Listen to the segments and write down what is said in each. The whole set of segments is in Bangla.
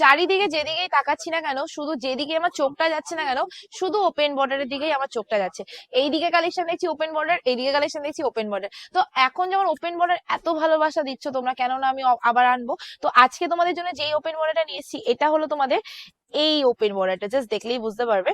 চারিদিকে যেদিকেই তাকাচ্ছি না কেন, শুধু যেদিকে আমার চোখটা যাচ্ছে না কেন, শুধু ওপেন বর্ডারের দিকেই আমার চোখটা যাচ্ছে। এইদিকে কালেকশন দেখছি ওপেন বর্ডার এইদিকে কালেকশন দেখছি ওপেন বর্ডার তো এখন যেমন ওপেন বর্ডার এত ভালোবাসা দিচ্ছ তোমরা, কেননা আমি আবার আনব। তো আজকে তোমাদের জন্য যেই ওপেন বর্ডারটা নিয়ে এসেছি, এটা হলো তোমাদের এই ওপেন বর্ডারটা জাস্ট দেখলেই বুঝতে পারবে।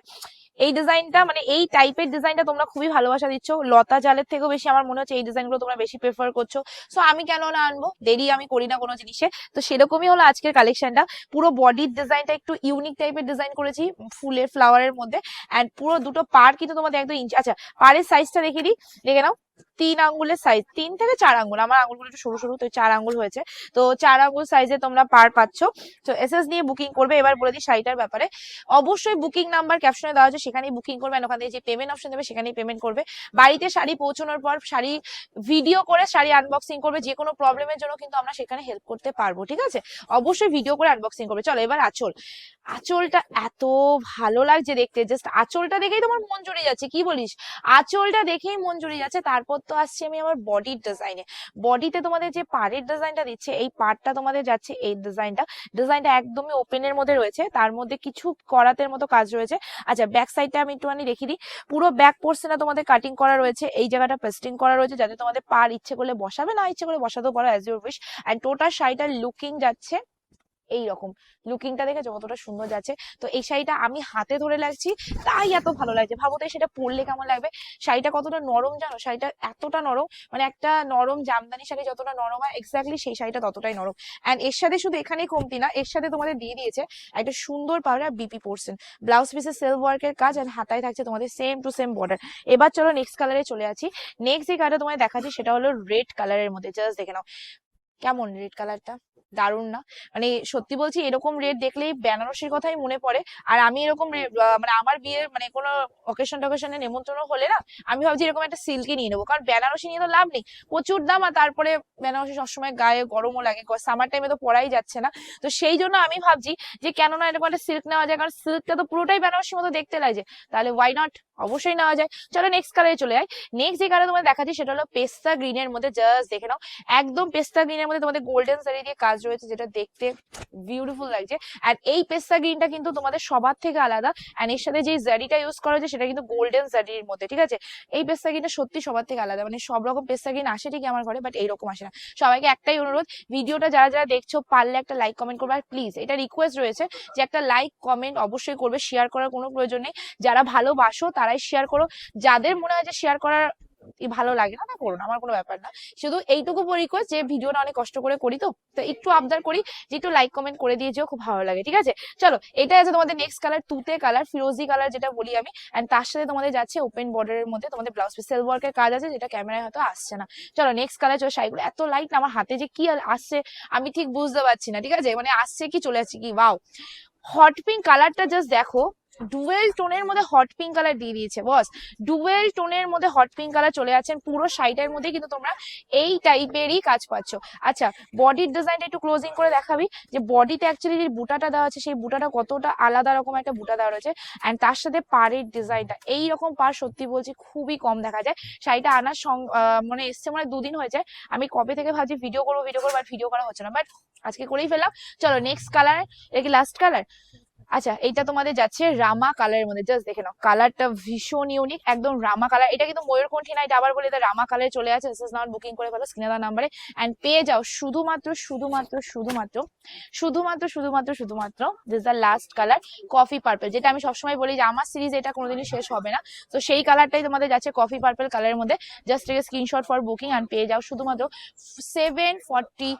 এই ডিজাইনটা মানে এই টাইপের ডিজাইনটা তোমরা খুবই ভালোবাসা দিচ্ছ। লতা জালের থেকেও বেশি আমার মনে হচ্ছে এই ডিজাইনগুলো তোমরা বেশি প্রেফার করছ। সো আমি কেন না আনব? দেরি আমি করি না কোনো জিনিসে। তো সেরকমই হলো আজকের কালেকশনটা পুরো বডির ডিজাইনটা একটু ইউনিক টাইপের ডিজাইন করেছি, ফুলের ফ্লাওয়ারের মধ্যে। অ্যান্ড পুরো দুটো পার কিন্তু তোমাদের একদম আচ্ছা পাড়ের সাইজটা দেখে দিই। দেখে নাও। তিন আঙ্গুলের সাইজ তিন থেকে চার আঙ্গুল, আমার আঙ্গুলগুলো একটু সরু সরু, তো চার আঙ্গুল হয়েছে। তো চার আঙ্গুল সাইজে তোমরা পার পাচ্ছ। তো এসএস নিয়ে বুকিং করবে, এবার বলে দিই শাড়িটার ব্যাপারে। অবশ্যই বুকিং নাম্বার ক্যাপশনে দেওয়া আছে, সেখানেই বুকিং করবে ওখান থেকে যে পেমেন্ট অপশন দেবে, সেখানেই পেমেন্ট করবে। বাড়িতে শাড়ি পৌঁছানোর পর, শাড়ি ভিডিও করে শাড়ি আনবক্সিং করবে, যে কোনো প্রবলেমের জন্য কিন্তু আমরা সেখানে হেল্প করতে পারব, ঠিক আছে? অবশ্যই ভিডিও করে আনবক্সিং করবে। চলো, এবার আঁচল। আঁচলটা এত ভালো লাগছে দেখতে জাস্ট আঁচলটা দেখেই তোমার মন জুড়ে যাচ্ছে, কি বলিস? আঁচলটা দেখেই মন জুড়ে যাচ্ছে, তারপর তো আসছি আমি আমার বডির ডিজাইনে বডিতে তোমাদের যে পাড়ের ডিজাইনটা দিচ্ছে, এই পাড়টা তোমাদের যাচ্ছে এই ডিজাইনটা ডিজাইনটা একদমই ওপেনের মধ্যে রয়েছে, তার মধ্যে কিছু করাতের মতো কাজ রয়েছে। আচ্ছা ব্যাক সাইডটা আমি একটুখানি রেখে দিই। পুরো ব্যাক পোর্শনে তোমাদের কাটিং করা রয়েছে, এই জায়গাটা পেস্টিং করা রয়েছে, যাতে তোমাদের পার ইচ্ছে করলে বসাবে, না ইচ্ছে করে বসাতেও পারো as your wish and total শাড়িটার লুকিং যাচ্ছে এই রকম লুকিংটা দেখে কতটা সুন্দর যাচ্ছে। তো এই শাড়িটা আমি হাতে ধরে লাগছি, তাই এত ভালো লাগছে। ভাবো তাই সেটা পরলে কেমন লাগবে? শাড়িটা কতটা নরম জানো? শাড়িটা এতটা নরম মানে একটা নরম জামদানি শাড়ি যতটা নরম হয় এক্স্যাক্টলি সেই শাড়িটা ততটাই নরম। অ্যান্ড এর সাথে শুধু এখানেই কমতি না, এর সাথে তোমাদের দিয়ে দিয়েছে একটা সুন্দর পাউডার বিপি পোর্সেন ব্লাউজ পিসে সেলফ ওয়ার্কের কাজ আর হাতায় থাকছে তোমাদের সেম টু সেম বর্ডার এবার চলো নেক্সট কালারে চলে আছি নেক্সট যে কালারটা তোমাদের দেখাচ্ছি সেটা হলো রেড কালারের মধ্যে। জাস্ট দেখে নাও। কেমন রেড কালারটা দারুণ না? মানে সত্যি বলছি এরকম রেড দেখলেই বেনারসির কথাই মনে পড়ে। আর আমি এরকম মানে আমার বিয়ের মানে কোনো অকেশন টকেশনে নেমন্ত্রণ হলে না, আমি ভাবছি এরকম একটা সিল্কি নিয়ে নেব। কারণ বেনারসি নিয়ে তো লাভ নেই। প্রচুর দাম আর তারপরে বেনারসি সবসময় গায়ে গরমও লাগে। সামার টাইমে তো পরাই যাচ্ছে না। তো সেই জন্য আমি ভাবছি যে কেন না এরকম একটা সিল্ক নেওয়া যায়। কারণ সিল্কটা তো পুরোটাই বেনারসির মতো দেখতে লাগছে তাহলে ওয়াই নট অবশ্যই নেওয়া যায়। চলো নেক্সট কালারে চলে যাই। নেক্সট যে কালার তোমার দেখাচ্ছি সেটা হলো পেস্তা গ্রিনের মধ্যে জাস্ট দেখে নাও। একদম পেস্তা গ্রিনের মধ্যে তোমাদের গোল্ডেন সারি দিয়ে কাজ রয়েছে, যেটা দেখতে বিউটিফুল লাগছে। আর এই পেস্তা গ্রিনটা কিন্তু তোমাদের সবার থেকে আলাদা। অ্যান্ড এর সাথে যে জারিটা ইউজ করা হয়েছে, সেটা কিন্তু গোল্ডেন জারির মধ্যে, ঠিক আছে? এই পেস্তা গ্রিনটা সত্যি সবার থেকে আলাদা। মানে সব রকম পেস্তা গ্রিন আসে ঠিকই আমার ঘরে বাট এইরকম আসে না। সবাইকে একটাই অনুরোধ, ভিডিওটা যারা যারা দেখছ, পারলে একটা লাইক কমেন্ট করবে। আর প্লিজ এটা রিকোয়েস্ট রয়েছে যে একটা লাইক কমেন্ট অবশ্যই করবে। শেয়ার করার কোনো প্রয়োজন নেই। যারা ভালোবাসো তারাই শেয়ার করো। যাদের মনে হয় যে শেয়ার করার ভালো লাগে না, তা করুন আমার কোনো ব্যাপার না। শুধু এইটুকু রিকোয়েস্ট যে ভিডিওটা অনেক কষ্ট করে করি তো তো একটু আবদার করি যে একটু লাইক কমেন্ট করে দিয়ে যেও, খুব ভালো লাগে, ঠিক আছে? চলো এটা আছে তোমাদের নেক্সট কালার তুতে কালার ফিরোজি কালার যেটা বলি আমি। এন্ড তার সাথে তোমাদের যাচ্ছে ওপেন বর্ডারের মধ্যে তোমাদের ব্লাউজ পিস সেল ওয়ার্কের কাজ আছে যেটা ক্যামেরায় হয়তো আসছে না। চলো নেক্সট কালার চলো, শাড়িগুলো এত লাইট আমার হাতে যে কি আসছে, আমি ঠিক বুঝতে পারছি না, ঠিক আছে? মানে আসছে কি, চলে যাচ্ছে কি বাও হট পিঙ্ক কালারটা জাস্ট দেখো ডুয়েল টোনের মধ্যে হট পিঙ্ক কালার দিয়ে দিয়েছে বস ডুয়েল টোনের মধ্যে হট পিঙ্ক কালার চলে যাচ্ছেন পুরো শাড়িটার মধ্যে কিন্তু তোমরা এই টাইপেরই কাজ পাচ্ছ। আচ্ছা বডির ডিজাইনটা একটু ক্লোজিং করে দেখাবি, যে বডিতে অ্যাকচুয়ালি যে বুটাটা দেওয়া আছে, সেই বুটাটা কতটা আলাদা রকম একটা বুটা দেওয়া রয়েছে অ্যান্ড তার সাথে পাড়ের ডিজাইনটা এই রকম পার সত্যি বলছি খুবই কম দেখা যায়। শাড়িটা আনার সং মানে এসছে মানে দুদিন হয়েছে। আমি কবে থেকে ভাবছি ভিডিও করব ভিডিও করব বাট ভিডিও করা হচ্ছে না। বাট আজকে করেই ফেললাম। চলো নেক্সট কালার এটা কি লাস্ট কালার আচ্ছা এটা তোমাদের যাচ্ছে রামা কালারের মধ্যে। জাস্ট দেখে নাও কালারটা ভীষণ ইউনিক একদম রামা কালার এটা কিন্তু ময়ূরকণ্ঠী না এটা আবার বলে এটা রামা কালারে চলে আছে। এস নাম্বার বুকিং করে ফেলো স্ক্রিনে নাম্বারে অ্যান্ড পেয়ে যাও শুধুমাত্র শুধুমাত্র শুধুমাত্র শুধুমাত্র শুধুমাত্র শুধুমাত্র this the last colour coffee purple যেটা আমি সবসময় বলি যে আমার সিরিজ এটা কোনোদিনই শেষ হবে না। তো সেই কালারটাই তোমাদের যাচ্ছে কফি পার্পল কালারের মধ্যে। জাস্ট থেকে স্ক্রিনশট ফর বুকিং অ্যান্ড পেয়ে যাও শুধুমাত্র seven forty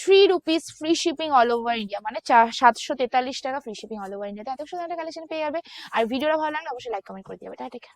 three rupees free shipping all over India মানে সাতশো তেতাল্লিশ টাকা ফ্রি শিপিং অল ওভার ইন্ডিয়াতে এত সুন্দর একটা কালেকশন পেয়ে যাবে। আর ভিডিওটা ভালো লাগলে অবশ্যই লাইক কমেন্ট করে দিবে টাটা।